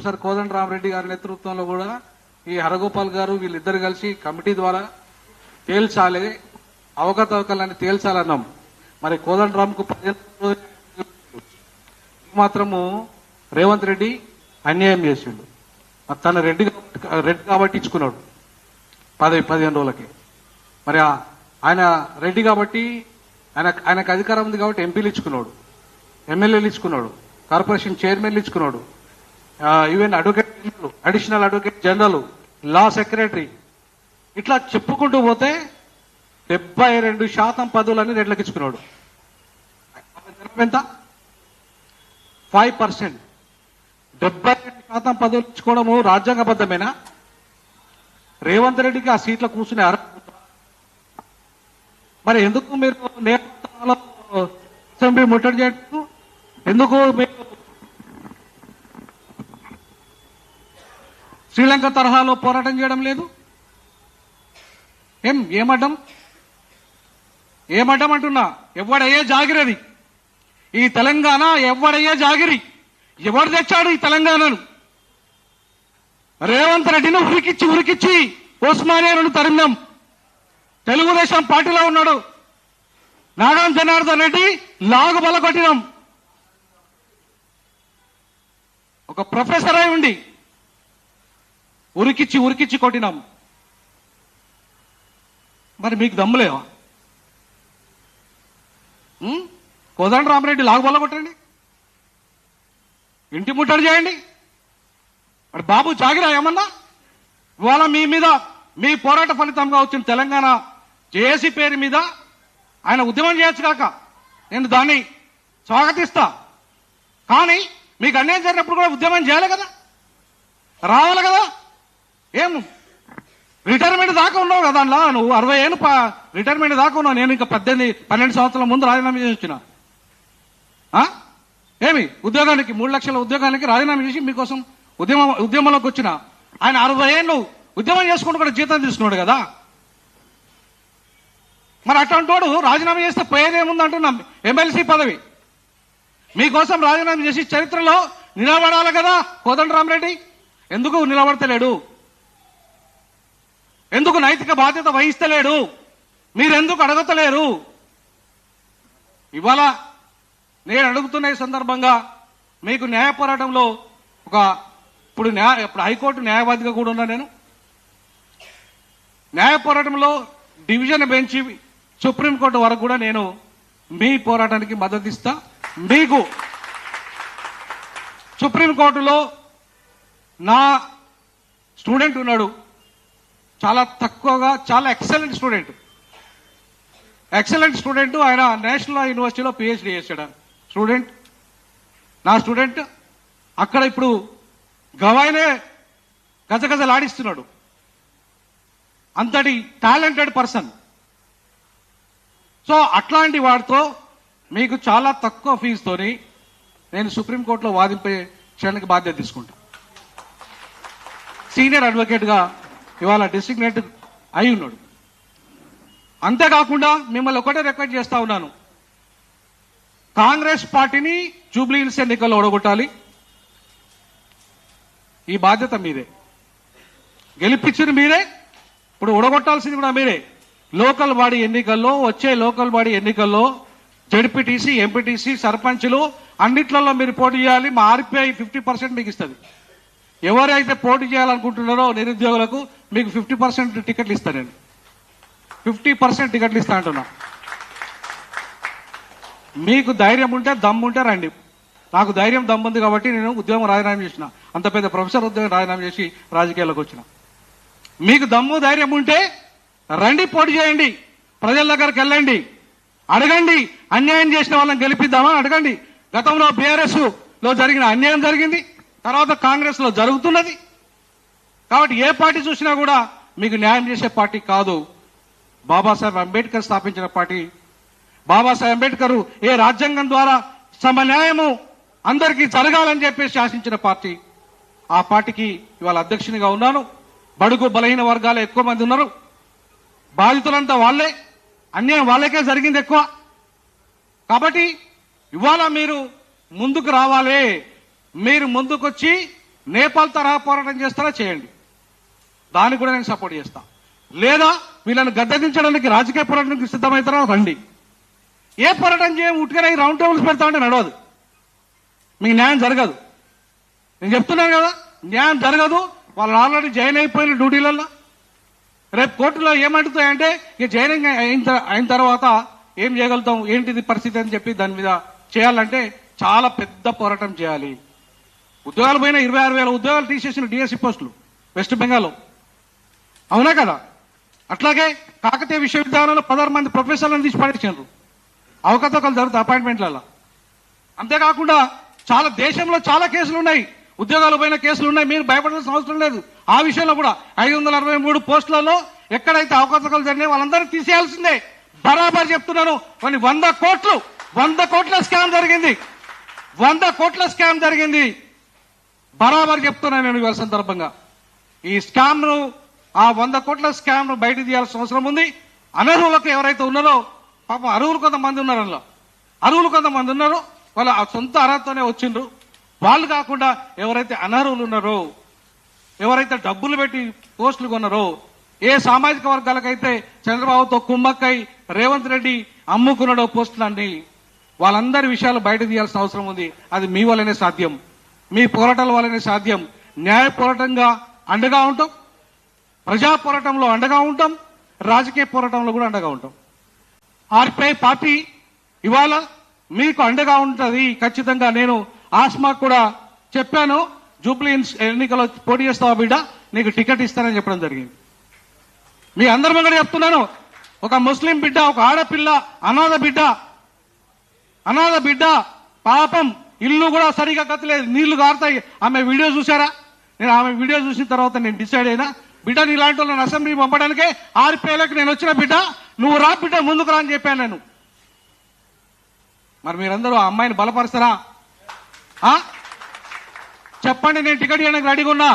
Professor కోదండ రామరెడ్డి గారి నేతృత్వంలో కూడా ఈ హరగోపాల్ గారు వీళ్ళిద్దరు కలిసి కమిటీ ద్వారా తేల్చాలి అవకతవకలని తేల్చాలన్నాం. మరి కోదండ రామ్కు మాత్రము రేవంత్ రెడ్డి అన్యాయం చేసిండు. తన రెడ్డి రెడ్డి కాబట్టి ఇచ్చుకున్నాడు పది పదిహేను రోజులకి. మరి ఆయన రెడ్డి కాబట్టి ఆయన ఆయనకు అధికారం ఉంది కాబట్టి ఎంపీలు ఇచ్చుకున్నాడు. ఎమ్మెల్యేలు ఇచ్చుకున్నాడు. కార్పొరేషన్ చైర్మన్లు ఇచ్చుకున్నాడు. Even advocate general additional advocate general law secretary ఇట్లా చెప్పుకుంటూ పోతే డెబ్బై రెండు శాతం పదవులన్నీ రెడ్లకు ఇచ్చుకున్నాడు. ఎంత? ఫైవ్ పర్సెంట్ డెబ్బై రెండు శాతం పదవులు ఇచ్చుకోవడము రాజ్యాంగబద్ధమేనా? రేవంత్ రెడ్డికి ఆ సీట్లో కూర్చునే అర్హత మరి ఎందుకు మీరు నేతృత్వంలో అసెంబ్లీ ముట్టడి చేయట్లేదు? ఎందుకు మీరు శ్రీలంక తరహాలో పోరాటం చేయడం లేదు? ఏం ఏమడ్డం ఏమడ్డం అంటున్నా? ఎవడయ్యే జాగిరది. ఈ తెలంగాణ ఎవడయ్యే జాగిరి. ఎవడు తెచ్చాడు ఈ తెలంగాణను? రేవంత్ రెడ్డిని ఉరికిచ్చి ఉరికిచ్చి ఉస్మానియాను తరిమినాం తెలుగుదేశం పార్టీలో ఉన్నాడు. నారాయణ జనార్దన్ రెడ్డి లాగు బల కొట్టినాం ఒక ప్రొఫెసర్ అయి ఉండి ఉరికిచ్చి ఉరికిచ్చి కొట్టినాం. మరి మీకు దమ్ములేవా? కోదండ రామరెడ్డి లాగు కొట్టండి. ఇంటి ముట్టడి చేయండి. మరి బాబు జాగిరా ఏమన్నా? ఇవాళ మీ మీద మీ పోరాట ఫలితంగా వచ్చిన తెలంగాణ జేఏసీ పేరు మీద ఆయన ఉద్యమం చేయొచ్చు కాక నేను దాన్ని స్వాగతిస్తా. కానీ మీకు అన్యాయం జరిగినప్పుడు కూడా ఉద్యమం చేయాలి కదా? రావాలి కదా? ఏం? రిటైర్మెంట్ దాకా ఉన్నావు కదా అందులో నువ్వు అరవై ఏళ్ళు రిటైర్మెంట్ దాకా ఉన్నావు. నేను ఇంకా పద్దెనిమిది పన్నెండు సంవత్సరాల ముందు రాజీనామా చేసి వచ్చిన ఆ? ఏమి? ఉద్యోగానికి మూడు లక్షల ఉద్యోగానికి రాజీనామా చేసి మీకోసం ఉద్యమం ఉద్యమంలోకి వచ్చిన. ఆయన అరవై ఏళ్ళు ఉద్యమం చేసుకుంటూ కూడా జీతం తీసుకున్నాడు కదా? మరి అటువంటి వాడు రాజీనామా చేస్తే పోయేదేముంది అంటున్నాం? ఎమ్మెల్సీ పదవి. మీకోసం రాజీనామా చేసి చరిత్రలో నిలబడాలి కదా కోదండరామరెడ్డి ఎందుకు నిలబడతలేడు? ఎందుకు నైతిక బాధ్యత వహిస్తలేడు? మీరెందుకు అడగతలేరు? ఇవాళ నేను అడుగుతున్న సందర్భంగా మీకు న్యాయ పోరాటంలో ఒక ఇప్పుడు న్యాయ ఇప్పుడు హైకోర్టు న్యాయవాదిగా కూడా ఉన్నా నేను. న్యాయ పోరాటంలో డివిజన్ బెంచ్ సుప్రీంకోర్టు వరకు కూడా నేను మీ పోరాటానికి మద్దతు ఇస్తా. మీకు సుప్రీంకోర్టులో నా స్టూడెంట్ ఉన్నాడు. చాలా తక్కువగా చాలా ఎక్సలెంట్ స్టూడెంట్ ఎక్సలెంట్ స్టూడెంట్ ఆయన నేషనల్ యూనివర్సిటీలో పిహెచ్డి చేశాడు. స్టూడెంట్ నా స్టూడెంట్ అక్కడ ఇప్పుడు గవాయినే గజగజలాడిస్తున్నాడు. అంతటి టాలెంటెడ్ పర్సన్ సో అట్లాంటి వాడితో మీకు చాలా తక్కువ ఫీజుతోని నేను సుప్రీంకోర్టులో వాదింపే చేయడానికి బాధ్యత తీసుకుంటా. సీనియర్ అడ్వకేట్గా ఇవాళ డిసిగ్నేట్ అయి ఉన్నాడు. అంతేకాకుండా మిమ్మల్ని ఒకటే రిక్వెస్ట్ చేస్తా ఉన్నాను. కాంగ్రెస్ పార్టీని జూబ్లీ హిల్స్ ఎన్నికల్లో ఓడగొట్టాలి. ఈ బాధ్యత మీదే. గెలిపించింది మీరే ఇప్పుడు ఓడగొట్టాల్సింది కూడా మీరే. లోకల్ బాడీ ఎన్నికల్లో వచ్చే లోకల్ బాడీ ఎన్నికల్లో జడ్పీటీసీ ఎంపీటీసీ సర్పంచ్లు అన్నిట్లలో మీరు పోటీ చేయాలి. మా ఆర్పిఐ ఫిఫ్టీ పర్సెంట్ మీకు ఇస్తుంది. ఎవరైతే పోటీ చేయాలనుకుంటున్నారో నిరుద్యోగులకు మీకు ఫిఫ్టీ పర్సెంట్ టికెట్లు ఇస్తాను నేను. ఫిఫ్టీ పర్సెంట్ టికెట్లు ఇస్తా అంటున్నా. మీకు ధైర్యం ఉంటే దమ్ము ఉంటే రండి. నాకు ధైర్యం దమ్ము ఉంది కాబట్టి నేను ఉద్యోగం రాజీనామా చేసిన. అంత పెద్ద ప్రొఫెసర్ ఉద్యోగం రాజీనామా చేసి రాజకీయాల్లోకి వచ్చిన. మీకు దమ్ము ధైర్యం ఉంటే రండి పోటీ చేయండి. ప్రజల దగ్గరికి వెళ్ళండి. అడగండి. అన్యాయం చేసిన వాళ్ళని గెలిపిద్దామని అడగండి. గతంలో బీఆర్ఎస్లో జరిగిన అన్యాయం జరిగింది. తర్వాత కాంగ్రెస్లో జరుగుతున్నది. కాబట్టి ఏ పార్టీ చూసినా కూడా మీకు న్యాయం చేసే పార్టీ కాదు. బాబాసాహెబ్ అంబేద్కర్ స్థాపించిన పార్టీ. బాబాసాహెబ్ అంబేద్కర్ ఏ రాజ్యాంగం ద్వారా సమన్యాయము అందరికీ జరగాలని చెప్పేసి శాసించిన పార్టీ. ఆ పార్టీకి ఇవాళ అధ్యక్షునిగా ఉన్నాను. బడుగు బలహీన వర్గాలు ఎక్కువ మంది ఉన్నారు. బాధితులంతా వాళ్ళే. అన్యాయం వాళ్ళకే జరిగింది ఎక్కువ. కాబట్టి ఇవాళ మీరు ముందుకు రావాలి. మీరు ముందుకొచ్చి నేపాల్ తరహా పోరాటం చేస్తారా చేయండి. దానికి కూడా నేను సపోర్ట్ చేస్తా. లేదా వీళ్ళని గద్దెదించడానికి రాజకీయ పోరాటానికి సిద్ధమవుతారా రండి. ఏ పోరాటం చేయం ఉట్టుగా రౌండ్ టేబుల్స్ పెడతామంటే నడవదు. మీకు న్యాయం జరగదు. నేను చెప్తున్నాను కదా న్యాయం జరగదు. వాళ్ళు ఆల్రెడీ జాయిన్ అయిపోయిన డ్యూటీలలో రేపు కోర్టులో ఏమంటుతాయంటే ఇక జాయినింగ్ అయిన అయిన తర్వాత ఏం చేయగలుగుతాం ఏంటిది పరిస్థితి అని చెప్పి దాని మీద చేయాలంటే చాలా పెద్ద పోరాటం చేయాలి. ఉద్యోగాలు పోయిన ఇరవై ఆరు వేల ఉద్యోగాలు తీసేసిన డిఎస్సి పోస్టులు వెస్ట్ బెంగాల్లో. అవునా కదా? అట్లాగే కాకతీయ విశ్వవిద్యాలయంలో పదహారు మంది ప్రొఫెసర్లను తీసి పడేసారు అవకతవకలు జరుగుతాయి అపాయింట్మెంట్లలో అంతేకాకుండా చాలా దేశంలో చాలా కేసులు ఉన్నాయి ఉద్యోగాల పోయిన కేసులు ఉన్నాయి మీరు భయపడాల్సిన అవసరం లేదు. ఆ విషయంలో కూడా ఐదు వందల అరవై మూడు పోస్టులలో ఎక్కడైతే అవకతవకలు జరిగినాయి వాళ్ళందరినీ తీసేయాల్సిందే. బరాబర్ చెప్తున్నాను. కొన్ని వంద కోట్లు వంద కోట్ల స్కామ్ జరిగింది. వంద కోట్ల స్కామ్ జరిగింది. బరాబర్ చెప్తున్నాను నేను ఇవాళ సందర్భంగా. ఈ స్కామ్ను ఆ వంద కోట్ల స్కామ్ను బయట తీయాల్సిన అవసరం ఉంది. అనర్హులకు ఎవరైతే ఉన్నారో పాపం అరువులు కొంతమంది ఉన్నారు అందులో. అరువులు కొంతమంది ఉన్నారు వాళ్ళ ఆ సొంత అర్హతతోనే వచ్చిండ్రు. వాళ్ళు కాకుండా ఎవరైతే అనర్హులు ఉన్నారో ఎవరైతే డబ్బులు పెట్టి పోస్టులు కొన్నారో ఏ సామాజిక వర్గాలకైతే చంద్రబాబుతో కుమ్మక్కై రేవంత్ రెడ్డి అమ్ముకున్నాడో పోస్టులన్నీ వాళ్ళందరి విషయాలు బయట తీయాల్సిన అవసరం ఉంది. అది మీ వల్లనే సాధ్యం. మీ పోరాటాల వల్లనే సాధ్యం. న్యాయ పోరాటంగా అండగా ఉంటాం. ప్రజా పోరాటంలో అండగా ఉంటాం. రాజకీయ పోరాటంలో కూడా అండగా ఉంటాం. ఆర్పిఐ పార్టీ ఇవాళ మీకు అండగా ఉంటుంది. ఖచ్చితంగా నేను ఆస్మా కూడా చెప్పాను. జూబ్లీ ఎన్నికలో పోటీ చేస్తావా బిడ్డ? నీకు టికెట్ ఇస్తానని చెప్పడం జరిగింది. మీ అందరి ముంగడ చెప్తున్నాను. ఒక ముస్లిం బిడ్డ ఒక ఆడపిల్ల అనాథ బిడ్డ అనాథ బిడ్డ పాపం ఇల్లు కూడా సరిగా కట్టలేదు నీళ్ళు కారుతాయి. ఆమె వీడియో చూసారా నేను ఆమె వీడియో చూసిన తర్వాత నేను డిసైడ్ అయినా బిడ్డ నీలాంటి వాళ్ళని అసెంబ్లీ పంపడానికే ఆర్పిఐలకు నేను వచ్చిన బిడ్డ నువ్వు రా బిడ్డ ముందుకు రా అని చెప్పాను నేను. మరి మీరందరూ ఆ అమ్మాయిని బలపరుస్తారా? చెప్పండి నేను టికెట్ ఇవ్వడానికి రెడీగా ఉన్నా.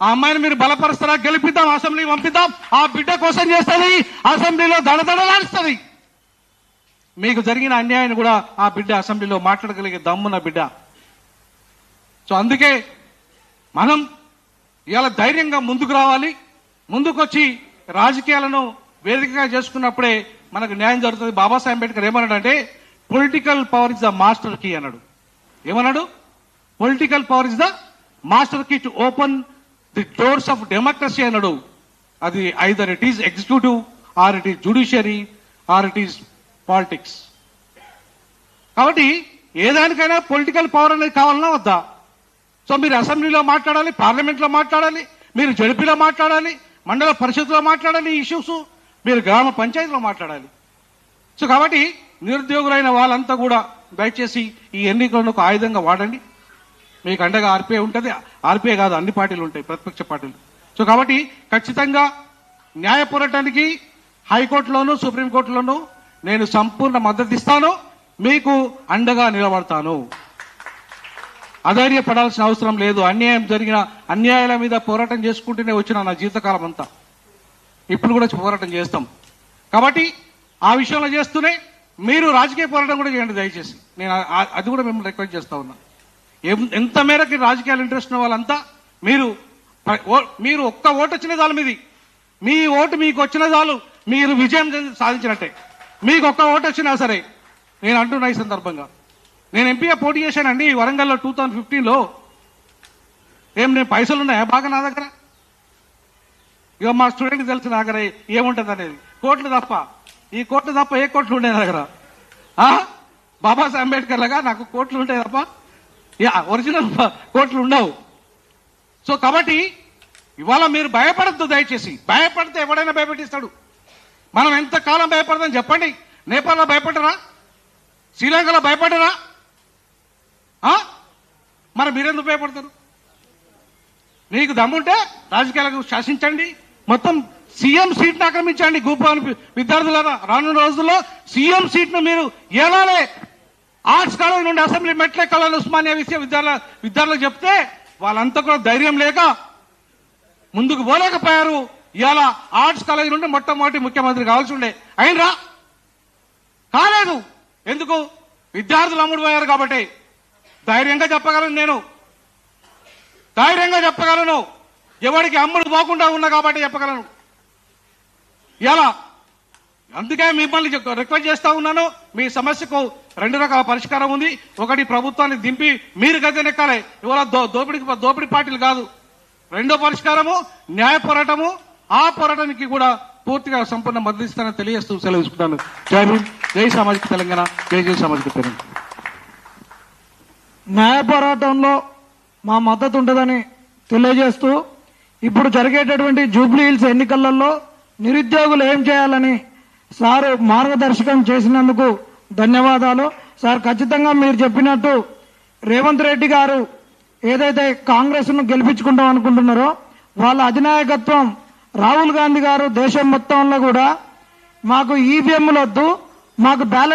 ఆ అమ్మాయిని మీరు బలపరుస్తారా? గెలిపిద్దాం అసెంబ్లీ పంపిద్దాం. ఆ బిడ్డ కోసం చేస్తుంది అసెంబ్లీలో దడదడలాడుస్తుంది మీకు జరిగిన అన్యాయాన్ని కూడా ఆ బిడ్డ అసెంబ్లీలో మాట్లాడగలిగే దమ్మున్న బిడ్డ. సో అందుకే మనం ఇవాళ ధైర్యంగా ముందుకు రావాలి. ముందుకొచ్చి రాజకీయాలను వేదికగా చేసుకున్నప్పుడే మనకు న్యాయం జరుగుతుంది. బాబాసాహెబ్ అంబేద్కర్ ఏమన్నాడంటే political power is the master key అన్నాడు. ఏమన్నాడు? Political power is the master key to open the doors of democracy అన్నాడు. అది either it is executive or it is judiciary or it is politics కాబట్టి ఏదానికైనా పొలిటికల్ పవర్ అనేది కావాలన్నా వద్దా? So మీరు అసెంబ్లీలో మాట్లాడాలి పార్లమెంట్లో మాట్లాడాలి మీరు జడిపిలో మాట్లాడాలి మండల పరిషత్లో మాట్లాడాలి ఇష్యూస్ మీరు గ్రామ పంచాయతీలో మాట్లాడాలి. సో కాబట్టి నిరుద్యోగులైన వాళ్ళంతా కూడా దయచేసి ఈ ఎన్నికలను ఒక ఆయుధంగా వాడండి. మీకు అండగా ఆర్పీఐ ఉంటుంది ఆర్పీఐ కాదు అన్ని పార్టీలు ఉంటాయి ప్రతిపక్ష పార్టీలు. సో కాబట్టి ఖచ్చితంగా న్యాయ పోరాటానికి హైకోర్టులోను సుప్రీంకోర్టులోనూ నేను సంపూర్ణ మద్దతు ఇస్తాను మీకు అండగా నిలబడతాను. అధైర్యపడాల్సిన అవసరం లేదు. అన్యాయం జరిగిన అన్యాయాల మీద పోరాటం చేసుకుంటూనే వచ్చిన నా జీవితకాలం అంతా. ఇప్పుడు కూడా పోరాటం చేస్తాం. కాబట్టి ఆ విషయంలో చేస్తూనే మీరు రాజకీయ పోరాటం కూడా చేయండి దయచేసి. నేను అది కూడా మిమ్మల్ని రిక్వెస్ట్ చేస్తా ఉన్నా. ఎంత మేరకు రాజకీయాలు ఇంట్రెస్ట్ ఉన్న వాళ్ళంతా మీరు ఓ- మీరు ఒక్క ఓటు వచ్చిన చాలు మీది. మీ ఓటు మీకు వచ్చిన చాలు. మీరు విజయం సాధించినట్టే. మీకు ఒక్క ఓటు వచ్చినా సరే నేను అంటున్నా ఈ సందర్భంగా. నేను ఎంపీగా పోటీ చేశానండి వరంగల్లో టూ థౌజండ్ ఫిఫ్టీన్లో. ఏం నేను పైసలు ఉన్నాయా బాగా నా దగ్గర? ఇక మా స్టూడెంట్ తెలుసు నా దగ్గర ఏముంటుంది అనేది. కోట్లు తప్ప ఈ కోట్లు తప్ప ఏ కోట్లు ఉండే నా దగ్గర? బాబాసాహెబ్ అంబేద్కర్ లాగా నాకు కోట్లు ఉంటాయి తప్ప యా ఒరిజినల్ కోట్లు ఉండవు. సో కాబట్టి ఇవాళ మీరు భయపడద్దు దయచేసి. భయపడితే ఎవడైనా భయపెట్టిస్తాడు. మనం ఎంత కాలం భయపడదాం చెప్పండి. నేపాల్లో భయపడరా శ్రీలంకలో భయపడరా మరి మీరెందుకు భయపడతారు? మీకు దమ్ముంటే రాజకీయాలకు శాసించండి. మొత్తం సీఎం సీట్ను ఆక్రమించండి. గూపాని విద్యార్థులారా రానున్న రోజుల్లో సీఎం సీట్ను మీరు ఏలాలే ఆర్ట్స్ కాలేజ్ నుండి అసెంబ్లీ మెట్లెక్కాలని ఉస్మానియా విశ్వవిద్యాలయ విద్యార్థులకు చెప్తే వాళ్ళంతా కూడా ధైర్యం లేక ముందుకు పోలేకపోయారు. ఇవాళ ఆర్ట్స్ కాలేజీ నుండి మొట్టమొదటి ముఖ్యమంత్రి కావాల్సి ఉండే. అయినరా కాలేదు. ఎందుకు? విద్యార్థులు అమ్ముడు పోయారు కాబట్టి. ధైర్యంగా చెప్పగలను నేను. ధైర్యంగా చెప్పగలను. ఎవరికి అమ్ముడు పోకుండా ఉన్నా కాబట్టి చెప్పగలను. ఇలా అందుకే మిమ్మల్ని రిక్వెస్ట్ చేస్తా ఉన్నాను. మీ సమస్యకు రెండు రకాల పరిష్కారం ఉంది. ఒకటి ప్రభుత్వాన్ని దింపి మీరు గద్దెనెక్కాలి. ఇవాళ దో దోపిడి దోపిడి పార్టీలు కాదు. రెండో పరిష్కారము న్యాయ పోరాటము ఆ పోరాటానికి కూడా పూర్తిగా సంపూర్ణ మద్దతు ఇస్తానని తెలియజేస్తూ సెలవుకుంటాను జై భీమ్ జై సామాజిక తెలంగాణ జై జై సామాజిక తెలంగాణ. న్యాయ పోరాటంలో మా మద్దతు ఉంటుందని తెలియజేస్తూ ఇప్పుడు జరిగేటటువంటి జూబ్లీ హిల్స్ ఎన్నికలలో నిరుద్యోగులు ఏం చేయాలని సారు మార్గదర్శకం చేసినందుకు ధన్యవాదాలు. సార్ ఖచ్చితంగా మీరు చెప్పినట్టు రేవంత్ రెడ్డి గారు ఏదైతే కాంగ్రెస్ను గెలిపించుకుంటాం అనుకుంటున్నారో వాళ్ళ అధినాయకత్వం రాహుల్ గాంధీ గారు దేశం మొత్తంలో కూడా మాకు ఈవీఎంలు వద్దు మాకు బ్యాలెట్